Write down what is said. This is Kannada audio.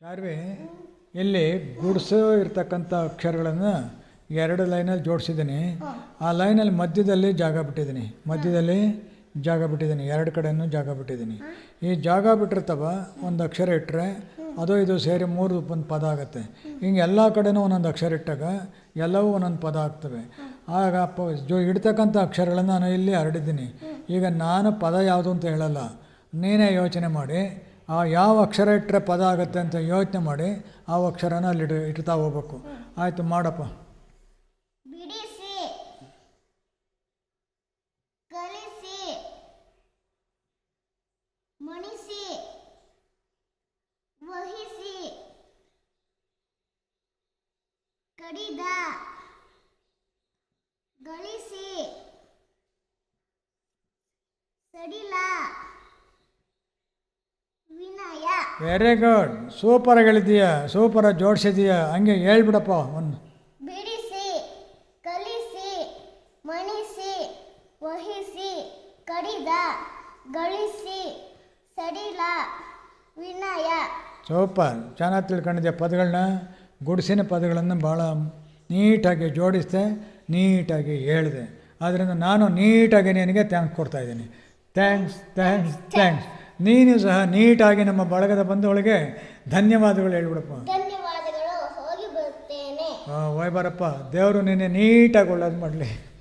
ಚಾರ್ವಿ ಇಲ್ಲಿ ಗುಡ್ಸು ಇರ್ತಕ್ಕಂಥ ಅಕ್ಷರಗಳನ್ನು ಎರಡು ಲೈನಲ್ಲಿ ಜೋಡಿಸಿದ್ದೀನಿ. ಆ ಲೈನಲ್ಲಿ ಮಧ್ಯದಲ್ಲಿ ಜಾಗ ಬಿಟ್ಟಿದ್ದೀನಿ. ಮಧ್ಯದಲ್ಲಿ ಜಾಗ ಬಿಟ್ಟಿದ್ದೀನಿ. ಎರಡು ಕಡೆಯೂ ಜಾಗ ಬಿಟ್ಟಿದ್ದೀನಿ. ಈ ಜಾಗ ಬಿಟ್ಟಿರ್ತವ ಒಂದು ಅಕ್ಷರ ಇಟ್ಟರೆ ಅದು ಇದು ಸೇರಿ ಮೂರು ಒಂದು ಪದ ಆಗುತ್ತೆ. ಹಿಂಗೆ ಎಲ್ಲ ಕಡೆನೂ ಒಂದೊಂದು ಅಕ್ಷರ ಇಟ್ಟಾಗ ಎಲ್ಲವೂ ಒಂದೊಂದು ಪದ ಆಗ್ತವೆ. ಆಗ ಪ ಜೋ ಇಡ್ತಕ್ಕಂಥ ಅಕ್ಷರಗಳನ್ನು ನಾನು ಇಲ್ಲಿ ಹರಡಿದ್ದೀನಿ. ಈಗ ನಾನು ಪದ ಯಾವುದು ಅಂತ ಹೇಳಲ್ಲ. ನೀನೇ ಯೋಚನೆ ಮಾಡಿ. ಆ ಯಾವ ಅಕ್ಷರ ಇಟ್ಟರೆ ಪದ ಆಗುತ್ತೆ ಅಂತ ಯೋಚನೆ ಮಾಡಿ ಆ ಅಕ್ಷರನ ಅಲ್ಲಿ ಇಡ್- ಇಡ್ತಾ ಹೋಗ್ಬೇಕು. ಆಯಿತು, ಮಾಡಪ್ಪ. ಕಡಿದ. ಗಳಿಸಿ. ಸಡಿಲ. ವೆರಿ ಗುಡ್ ಸೂಪರಾಗಿ ಹೇಳಿದೀಯ ಸೂಪರಾಗಿ ಜೋಡಿಸಿದೀಯ ಹಂಗೆ ಹೇಳ್ಬಿಡಪ್ಪ ಒಂದು. ಬಿಡಿಸಿ ಕಲಿಸಿ ಮಣಿಸಿ ವಹಿಸಿ ಕಡಿದ ಗಳಿಸಿ ಸಡಿಲ ವಿನಯ. ಸೂಪರ್ ಚೆನ್ನಾಗಿ ತಿಳ್ಕೊಂಡಿದ್ದೆ ಪದಗಳನ್ನ ಗುಡಿಸಿನ ಪದಗಳನ್ನು ಭಾಳ ನೀಟಾಗಿ ಜೋಡಿಸಿದೆ ನೀಟಾಗಿ ಹೇಳಿದೆ. ಆದ್ದರಿಂದ ನಾನು ನೀಟಾಗಿ ನಿನಗೆ ಥ್ಯಾಂಕ್ಸ್ ಕೊಡ್ತಾ ಇದ್ದೀನಿ. ಥ್ಯಾಂಕ್ಸ್ ಥ್ಯಾಂಕ್ಸ್ ಥ್ಯಾಂಕ್ಸ್ ನೀನು ಸಹ ನೀಟಾಗಿ ನಮ್ಮ ಬಳಗದ ಬಂಧುಗಳಿಗೆ ಧನ್ಯವಾದಗಳು ಹೇಳ್ಬಿಡಪ್ಪ. ಧನ್ಯವಾದಗಳು ಹೋಗಿ ಬರುತ್ತೇನೆ. ಹೋಯ್ ಬಾರಪ್ಪ ದೇವರು ನಿನ್ನೆ ನೀಟಾಗಿ ಒಳ್ಳೇದು ಮಾಡಲಿ.